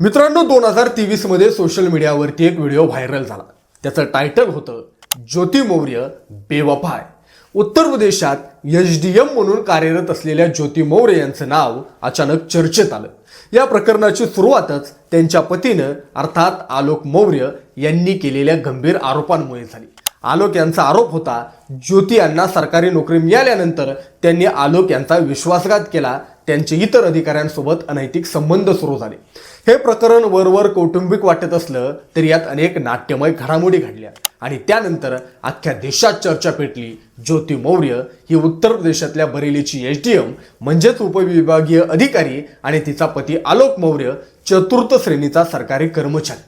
मित्रांनो दोन हजार तेवीसमध्ये सोशल मीडियावरती एक व्हिडिओ व्हायरल झाला. त्याचं टायटल होतं ज्योती मौर्य बेवफाय. उत्तर प्रदेशात एच डी एम म्हणून कार्यरत असलेल्या ज्योती मौर्य यांचं नाव अचानक चर्चेत आलं. या प्रकरणाची सुरुवातच त्यांच्या पतीनं अर्थात आलोक मौर्य यांनी केलेल्या गंभीर आरोपांमुळे झाली. आलोक यांचा आरोप होता ज्योती यांना सरकारी नोकरी मिळाल्यानंतर त्यांनी आलोक यांचा विश्वासघात केला त्यांचे इतर अधिकाऱ्यांसोबत अनैतिक संबंध सुरू झाले. हे प्रकरण वरवर कौटुंबिक वाटत असलं तरी यात अनेक नाट्यमय घडामोडी घडल्या आणि त्यानंतर अख्ख्या देशात चर्चा पेटली. ज्योती मौर्य ही उत्तर प्रदेशातल्या बरेलीची एच डी एम म्हणजेच उपविभागीय अधिकारी आणि तिचा पती आलोक मौर्य चतुर्थ श्रेणीचा सरकारी कर्मचारी.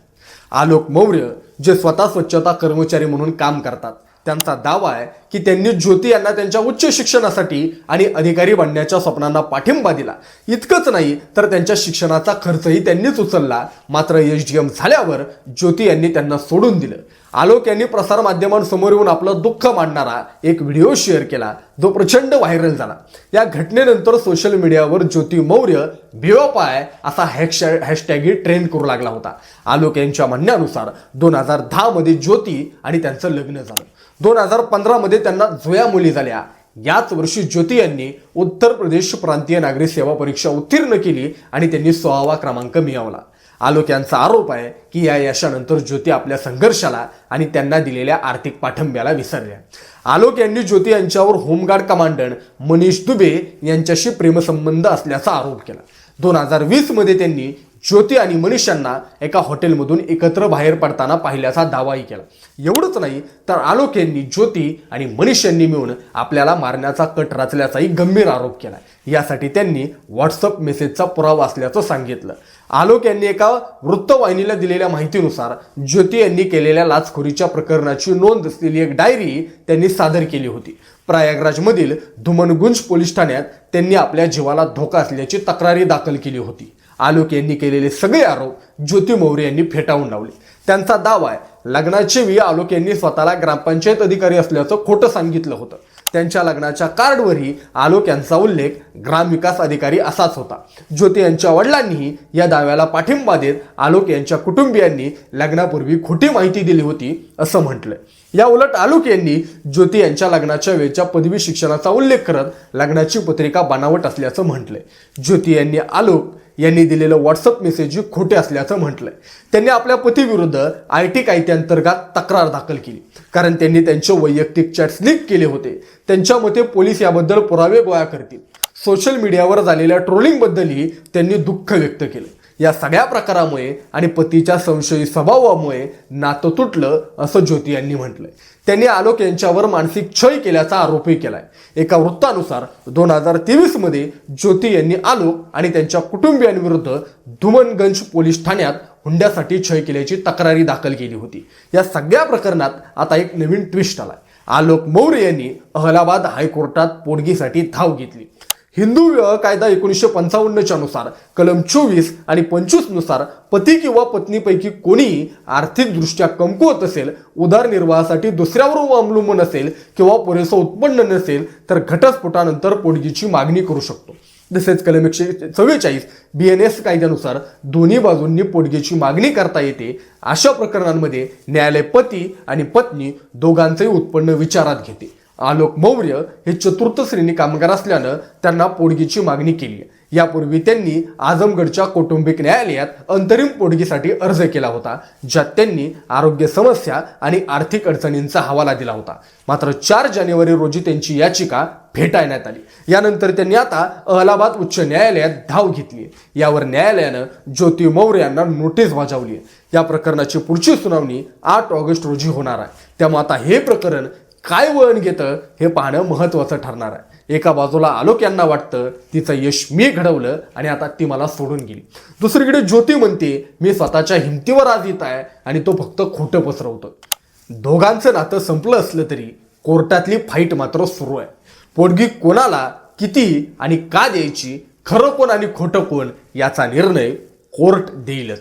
आलोक मौर्य जे स्वतः स्वच्छता कर्मचारी म्हणून काम करतात त्यांचा दावा आहे की त्यांनी ज्योती यांना त्यांच्या उच्च शिक्षणासाठी आणि अधिकारी बनण्याच्या स्वप्नांना पाठिंबा दिला. इतकंच नाही तर त्यांच्या शिक्षणाचा खर्चही त्यांनीच उचलला. मात्र एच डी एम झाल्यावर ज्योती यांनी त्यांना सोडून दिलं. आलोक यांनी प्रसारमाध्यमांसमोर येऊन आपलं दुःख मांडणारा एक व्हिडिओ शेअर केला. जो प्रचंड व्हायरल झाला. या घटनेनंतर सोशल मीडियावर ज्योती मौर्य भिवापाय असा हॅश हॅशटॅगही ट्रेंड करू लागला होता. आलोक यांच्या म्हणण्यानुसार दोन हजार दहामध्ये ज्योती आणि त्यांचं लग्न झालं. दोन हजार पंधरामध्ये त्यांना जुया मुली झाल्या. याच वर्षी ज्योती यांनी उत्तर प्रदेश प्रांतीय नागरी सेवा परीक्षा उत्तीर्ण केली आणि त्यांनी सोळावा क्रमांक मिळवला. आलोक यांचा आरोप आहे की या यशानंतर ज्योती आपल्या संघर्षाला आणि त्यांना दिलेल्या आर्थिक पाठिंब्याला विसरल्या. आलोक यांनी ज्योती यांच्यावर होमगार्ड कमांडंट मनीष दुबे यांच्याशी प्रेमसंबंध असल्याचा आरोप केला. दोन हजार वीसमध्ये त्यांनी ज्योती आणि मनीष यांना एका हॉटेलमधून एकत्र बाहेर पडताना पाहिल्याचा दावाही केला. एवढंच नाही तर आलोक यांनी ज्योती आणि मनीष यांनी मिळून आपल्याला मारण्याचा कट रचल्याचाही गंभीर आरोप केला. यासाठी त्यांनी व्हॉट्सअप मेसेजचा पुरावा असल्याचं सांगितलं. आलोक यांनी एका वृत्तवाहिनीला दिलेल्या माहितीनुसार ज्योती यांनी केलेल्या लाचखोरीच्या प्रकरणाची नोंद असलेली एक डायरी त्यांनी सादर केली होती. प्रयागराजमधील धुमनगुंज पोलीस ठाण्यात त्यांनी आपल्या जीवाला धोका असल्याची तक्रारी दाखल केली होती. आलोक यांनी केलेले सगळे आरोप ज्योती मौर्य यांनी फेटाळून लावले. त्यांचा दावा आहे लग्नाच्या वेळी आलोक यांनी स्वतःला ग्रामपंचायत अधिकारी असल्याचं खोटं सांगितलं होतं. त्यांच्या लग्नाच्या कार्डवरही आलोक यांचा उल्लेख ग्रामविकास अधिकारी असाच होता. ज्योती यांच्या वडिलांनीही या दाव्याला पाठिंबा देत आलोक यांच्या कुटुंबियांनी लग्नापूर्वी खोटी माहिती दिली होती असं म्हटलंय. या उलट आलोक यांनी ज्योती यांच्या लग्नाच्या वेळच्या पदवी शिक्षणाचा उल्लेख करत लग्नाची पत्रिका बनावट असल्याचं म्हटलंय. ज्योती यांनी आलोक यांनी दिलेलं व्हॉट्सअप मेसेज खोटे असल्याचं म्हटलंय. त्यांनी आपल्या पतीविरुद्ध आय टी कायद्याअंतर्गत तक्रार दाखल केली. कारण त्यांनी त्यांचे वैयक्तिक चॅट्स लीक केले होते. त्यांच्या मते पोलीस याबद्दल पुरावे गोळा करतील. सोशल मीडियावर झालेल्या ट्रोलिंगबद्दलही त्यांनी दुःख व्यक्त केलं. या सगळ्या प्रकारामुळे आणि पतीच्या संशयी स्वभावामुळे नातं तुटलं असं ज्योती यांनी म्हटलंय. त्यांनी आलोक यांच्यावर मानसिक छळ केल्याचा आरोपही केलाय. एका वृत्तानुसार दोन हजार तेवीसमध्ये ज्योती यांनी आलोक आणि त्यांच्या कुटुंबियांविरुद्ध धुमनगंज पोलीस ठाण्यात हुंड्यासाठी छळ केल्याची तक्रारी दाखल केली होती. या सगळ्या प्रकरणात आता एक नवीन ट्विस्ट आलाय. आलोक मौर्य यांनी अहलाबाद हायकोर्टात पोटगीसाठी धाव घेतली. हिंदू विवाह कायदा एकोणीसशे पंचावन्नच्या नुसार कलम चोवीस आणि पंचवीसनुसार पती किंवा पत्नीपैकी कोणीही आर्थिकदृष्ट्या कमकुवत असेल उदरनिर्वाहासाठी दुसऱ्यावर अवलंबून असेल किंवा पुरेसं उत्पन्न नसेल तर घटस्फोटानंतर पोटगीची मागणी करू शकतो. तसेच कलम एकशे चव्वेचाळीस. बी एन एस कायद्यानुसार दोन्ही बाजूंनी पोटगीची मागणी करता येते. अशा प्रकरणांमध्ये न्यायालय पती आणि पत्नी दोघांचंही उत्पन्न विचारात घेते. आलोक मौर्य हे चतुर्थ श्रेणी कामगार असल्यानं त्यांना पोडगीची मागणी केली. यापूर्वी त्यांनी आजमगडच्या कौटुंबिक न्यायालयात अंतरिम पोडगीसाठी अर्ज केला होता ज्यात त्यांनी आरोग्य समस्या आणि आर्थिक अडचणींचा हवाला दिला होता. मात्र चार जानेवारी रोजी त्यांची याचिका फेटाळण्यात आली. यानंतर त्यांनी आता अहलाबाद उच्च न्यायालयात धाव घेतली. यावर न्यायालयानं ज्योती मौर्य यांना नोटीस बजावली. या प्रकरणाची पुढची सुनावणी आठ ऑगस्ट रोजी होणार आहे. त्यामुळे आता हे प्रकरण काय वळण घेतं हे पाहणं महत्त्वाचं ठरणार आहे. एका बाजूला आलोक यांना वाटतं तिचं यश मी घडवलं आणि आता ती मला सोडून गेली. दुसरीकडे ज्योती म्हणते मी स्वतःच्या हिमतीवर आज येत आहे आणि तो फक्त खोटं पसरवतो. दोघांचं नातं संपलं असलं तरी कोर्टातली फाईट मात्र सुरू आहे. पोटगी कोणाला किती आणि का द्यायची खरं कोण आणि खोटं कोण याचा निर्णय कोर्ट देईलच.